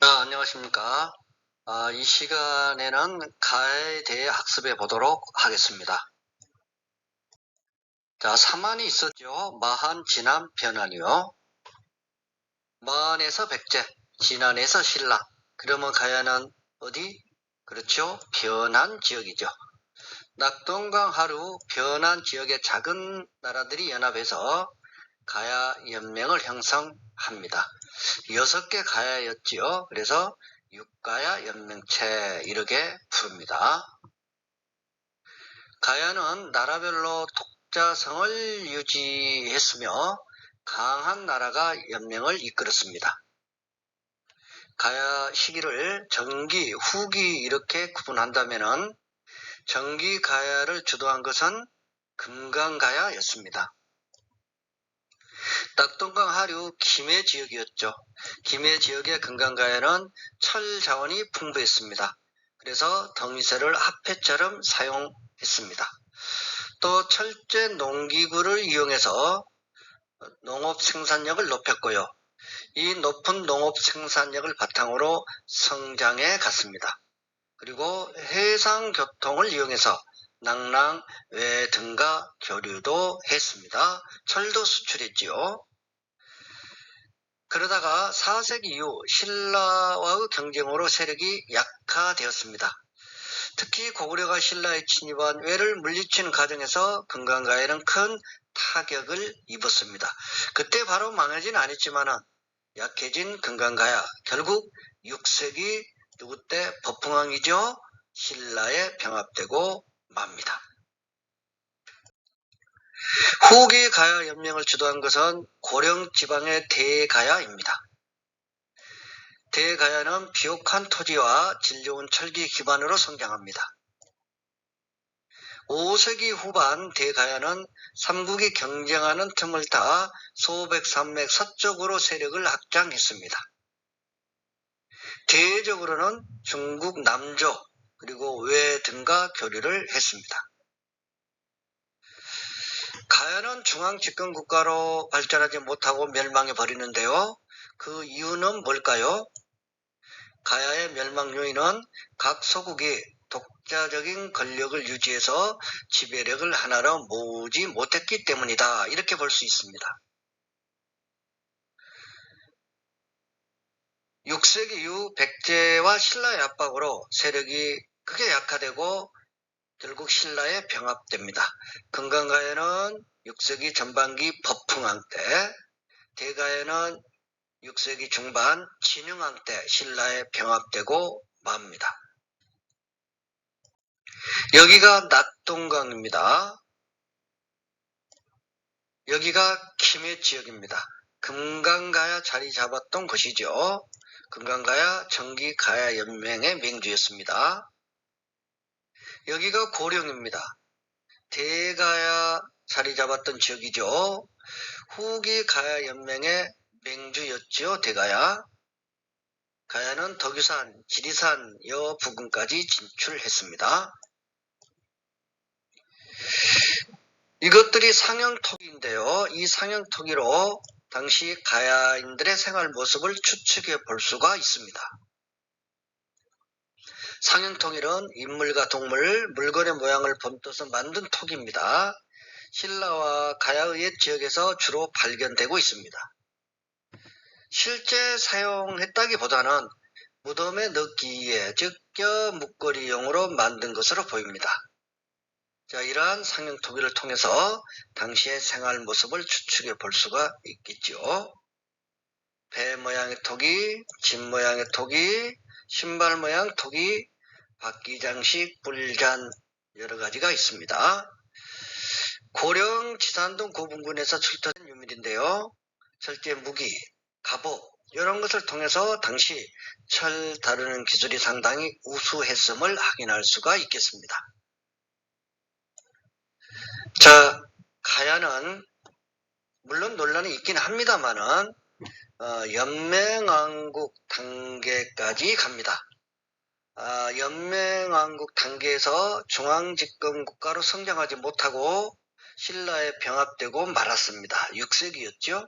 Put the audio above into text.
자, 안녕하십니까. 아, 이 시간에는 가에 대해 학습해 보도록 하겠습니다. 자, 사만이 있었죠. 마한, 진한, 변한이요. 마한에서 백제, 진한에서 신라. 그러면 가야는 어디? 그렇죠. 변한 지역이죠. 낙동강 하루 변한 지역의 작은 나라들이 연합해서 가야 연맹을 형성합니다. 여섯 개 가야였지요. 그래서 육가야 연맹체 이렇게 부릅니다. 가야는 나라별로 독자성을 유지했으며 강한 나라가 연맹을 이끌었습니다. 가야 시기를 정기, 후기 이렇게 구분한다면 정기 가야를 주도한 것은 금강가야였습니다. 낙동강 하류 김해 지역이었죠. 김해 지역의 금강가야는 철 자원이 풍부했습니다. 그래서 덩이새를 합해처럼 사용했습니다. 또 철제 농기구를 이용해서 농업 생산력을 높였고요. 이 높은 농업 생산력을 바탕으로 성장해 갔습니다. 그리고 해상 교통을 이용해서 낭랑, 외 등과 교류도 했습니다. 철도 수출했지요. 그러다가 4세기 이후 신라와의 경쟁으로 세력이 약화되었습니다. 특히 고구려가 신라에 침입한 외를 물리치는 과정에서 금강가에는 큰 타격을 입었습니다. 그때 바로 망하진 않았지만 약해진 금강가야 결국 6세기 누구 때 법흥왕이죠. 신라에 병합되고 맙니다. 후기 가야 연맹을 주도한 것은 고령 지방의 대가야입니다. 대가야는 비옥한 토지와 질 좋은 철기 기반으로 성장합니다. 5세기 후반 대가야는 삼국이 경쟁하는 틈을 타 소백 산맥 서쪽으로 세력을 확장했습니다. 대외적으로는 중국 남조 그리고 외 등과 교류를 했습니다. 가야는 중앙 집권 국가로 발전하지 못하고 멸망해 버리는데요. 그 이유는 뭘까요? 가야의 멸망 요인은 각 소국이 독자적인 권력을 유지해서 지배력을 하나로 모으지 못했기 때문이다. 이렇게 볼 수 있습니다. 6세기 이후 백제와 신라의 압박으로 세력이 크게 약화되고 결국 신라에 병합됩니다. 금강가에는 6세기 전반기 법풍왕 때, 대가에는 6세기 중반 진흥왕 때 신라에 병합되고 맙니다. 여기가 낙동강입니다. 여기가 김해 지역입니다. 금강가야 자리 잡았던 곳이죠. 금강가야 정기가야 연맹의 맹주였습니다. 여기가 고령입니다. 대가야 자리 잡았던 지역이죠. 후기 가야 연맹의 맹주였죠. 대가야. 가야는 덕유산, 지리산 여 부근까지 진출했습니다. 이것들이 상형토기인데요. 이 상형토기로 당시 가야인들의 생활 모습을 추측해 볼 수가 있습니다. 상형통일은 인물과 동물, 물건의 모양을 본떠서 만든 톡입니다. 신라와 가야의 옛 지역에서 주로 발견되고 있습니다. 실제 사용했다기보다는 무덤에 넣기 위해 즉껴 묶거리용으로 만든 것으로 보입니다. 자, 이러한 상형토기를 통해서 당시의 생활 모습을 추측해 볼 수가 있겠죠. 배 모양의 토기, 집 모양의 토기, 신발 모양 토기, 바퀴 장식, 불잔 여러 가지가 있습니다. 고령 지산동 고분군에서 출토된 유물인데요. 철제 무기, 갑옷 이런 것을 통해서 당시 철 다루는 기술이 상당히 우수했음을 확인할 수가 있겠습니다. 자, 가야는 물론 논란이 있긴 합니다만은 어, 연맹왕국 단계까지 갑니다. 아, 연맹왕국 단계에서 중앙집권 국가로 성장하지 못하고 신라에 병합되고 말았습니다. 6세기였죠.